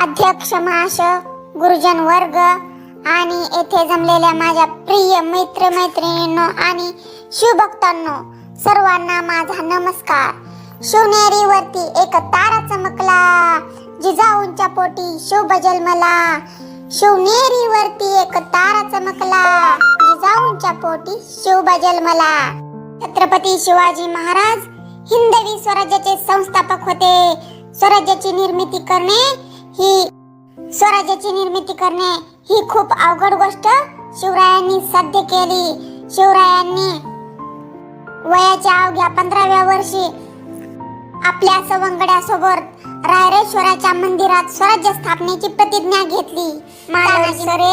अध्यक्ष महाशय गुरुजन वर्ग आणि येथे जमलेल्या माझ्या प्रिय मित्र मैत्रिणींनो आणि शिवभक्तांनो सर्वांना माझा नमस्कार. शिवनेरीवरती एक तारा चमकला. जिजाऊंच्या पोटी शुभ जन्मला. शिवनेरीवरती एक तारा चमकला. जिजाऊंच्या पोटी शुभ जन्मला. छत्रपती शिवाजी महाराज हिंदवी स्वराज्याचे संस्थापक होते. स्वराज्याची निर्मिती करणे ही स्वराज्याची निर्मिती करणे ही खूप अवघड गोष्ट शिवरायांनी साध्य केली. शिवरायांनी वयाच्या अवघ्या पंधराव्या वर्षी आपल्या सवंगड्यासोबत रायरेश्वराच्या मंदिरात स्वराज्य स्थापनेची प्रतिज्ञा घेतली. मालवसरे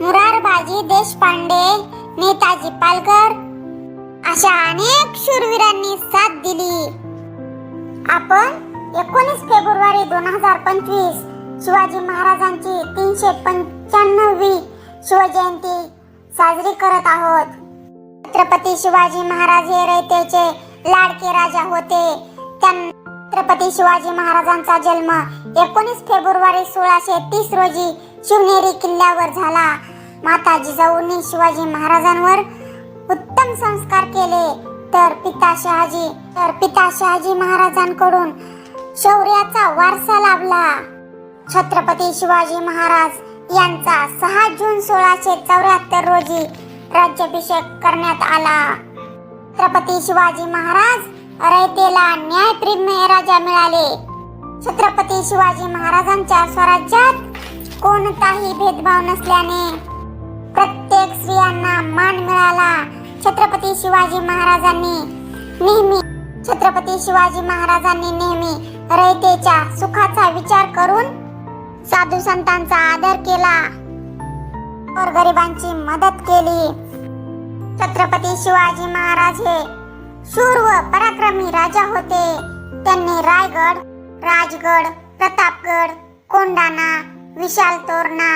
मुरारबाजी देशपांडे नेताजी पालकर अशा अनेक शूरवीरांनी साथ दिली. आपण एकोणीस फेब्रुवारी दोन हजार पंचवीस शिवाजी महाराजांची तीनशे पंच्याण्णवी शिवजयंती साजरी करत आहोत. छत्रपती शिवाजी महाराज हे रयतेचे लाडके राजा होते. त्यां- छत्रपती शिवाजी महाराजांचा जन्म एकोणीस फेब्रुवारी सोळाशे तीस रोजी शिवनेरी किल्ल्यावर झाला. माता जिजाऊंनी शिवाजी महाराजांवर उत्तम संस्कार केले. तर पिता शहाजी तर पिता शहाजी महाराजांकडून शौर्याचा वारसा लाभला. छत्रपती शिवाजी महाराज यांचा सहा जून सोळाशे चौऱ्याहत्तर रोजी राज्याभिषेक करण्यात आला. छत्रपती शिवाजी महाराज रयतेला न्यायप्रेमी राजा मिळाले. छत्रपती शिवाजी महाराजांच्या स्वराज्यात कोणताही भेदभाव नसल्याने प्रत्येक स्त्रियांना मान मिळाला. छत्रपती शिवाजी महाराजांनी नेहमी छत्रपती शिवाजी महाराजांनी नेहमी रयतेच्या सुखाचा विचार करून साधू संतांचा आदर केला. गरिबांची मदत केली. छत्रपती शिवाजी महाराज हे शूर व पराक्रमी राजा होते. त्यांनी रायगड राजगड प्रतापगड कोंडाणा विशाल तोरणा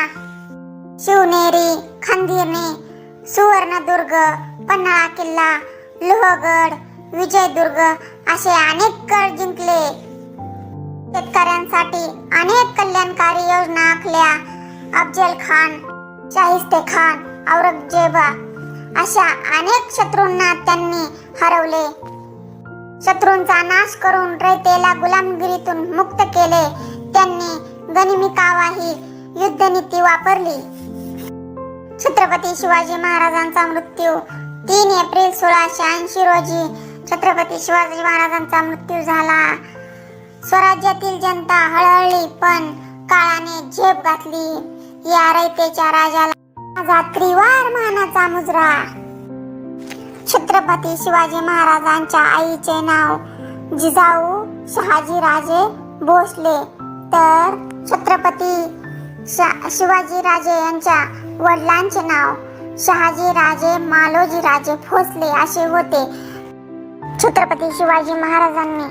शिवनेरी खंदिरने सुवर्णदुर्ग पन्हाळा किल्ला लोहगड विजयदुर्ग असे अनेक गड जिंकले. शेतकऱ्यांसाठी अनेक कल्याणकारी योजना आखल्या. अफजल खान शाहिस्ते खान औरंगजेबा अशा अनेक शत्रूंना त्यांनी हरवले. शत्रूंचा नाश करून रयतेला गुलामगिरीतून मुक्त केले. त्यांनी गनिमी कावाही युद्धनीती वापरली. छत्रपती शिवाजी महाराजांचा मृत्यू तीन एप्रिल सोळाशे ऐंशी रोजी छत्रपती शिवाजी महाराजांचा मृत्यू झाला. स्वराज्यातील जनता हळहळली पण काळाने झेप घातली. या रयतेच्या राजाला माझा त्रिवार मानाचा मुजरा. छत्रपती शिवाजी महाराजांच्या आईचे नाव जिजाऊ शहाजी राजे भोसले. तर छत्रपती शा- शिवाजी राजे यांच्या वडिलांचे नाव शहाजी राजे मालोजी राजे भोसले असे होते. छत्रपती शिवाजी महाराजांनी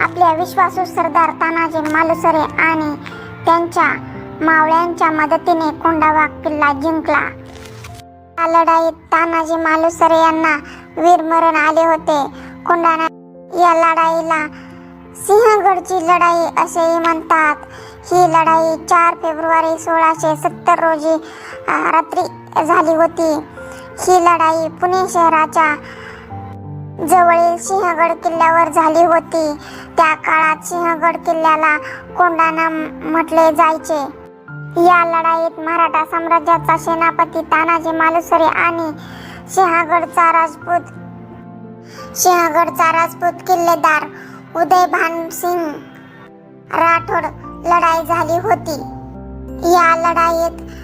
आपल्या विश्वासू सरदार तानाजी मालुसरे आणि त्यांच्या मावळ्यांच्या मदतीने कोंडावा किल्ला जिंकला. या लढाईत तानाजी मालुसरे यांना वीरमरण आले होते. कोंडाना या लढाईला सिंहगडची लढाई असेही म्हणतात. ही लढाई चार फेब्रुवारी सोळाशे सत्तर रोजी रात्री झाली होती. ही लढाई पुणे शहराच्या जवळील सिंहगड किल्ल्यावर झाली होती. त्या काळात सिंहगड किल्ल्याला कोंडाणा म्हटले जायचे. या लढाईत मराठा साम्राज्याचा सेनापती तानाजी मालुसरे आणि सिंहगडचा राजपूत सिंहगडचा राजपूत किल्लेदार उदय भानसिंग राठोड लढाई झाली होती. या लढाईत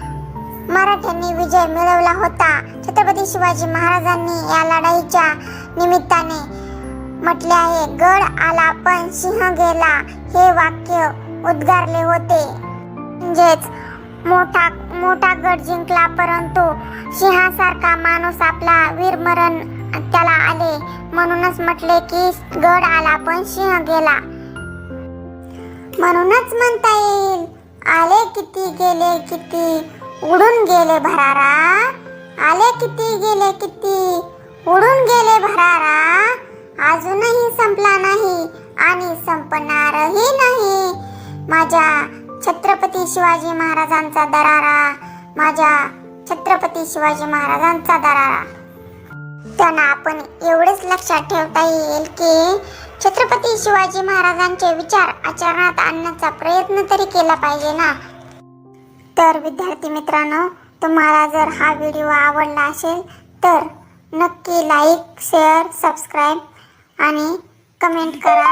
मराठ्यांनी विजय मिळवला होता. छत्रपती शिवाजी महाराजांनी या लढाईच्या निमित्ताने म्हटले आहे गड आला पण सिंह गेला हे वाक्य उद्गारले होते. म्हणजेच मोठा मोठा गड जिंकला परंतु सिंहासारखा माणूस आपला वीरमरण त्याला आले. म्हणूनच म्हटले की गड आला पण सिंह गेला. म्हणूनच म्हणता येईल आले किती गेले किती उडून गेले भरारा. आले किती गेले किती? उडून गेले भरारा. अजूनही संपला नाही आणि संपणारही नाही. माझ्या छत्रपती शिवाजी महाराजांचा दरारा. माझ्या छत्रपती शिवाजी महाराजांचा दरारा. त्यांना आपण एवढेच लक्षात ठेवता येईल की छत्रपती शिवाजी महाराजांचे विचार आचरणात आणण्याचा प्रयत्न तरी केला पाहिजे ना. तर विद्यार्थी मित्रांनो तुम्हाला जर हा व्हिडिओ आवडला असेल तर नक्की लाईक शेअर सबस्क्राईब आणि कमेंट करा.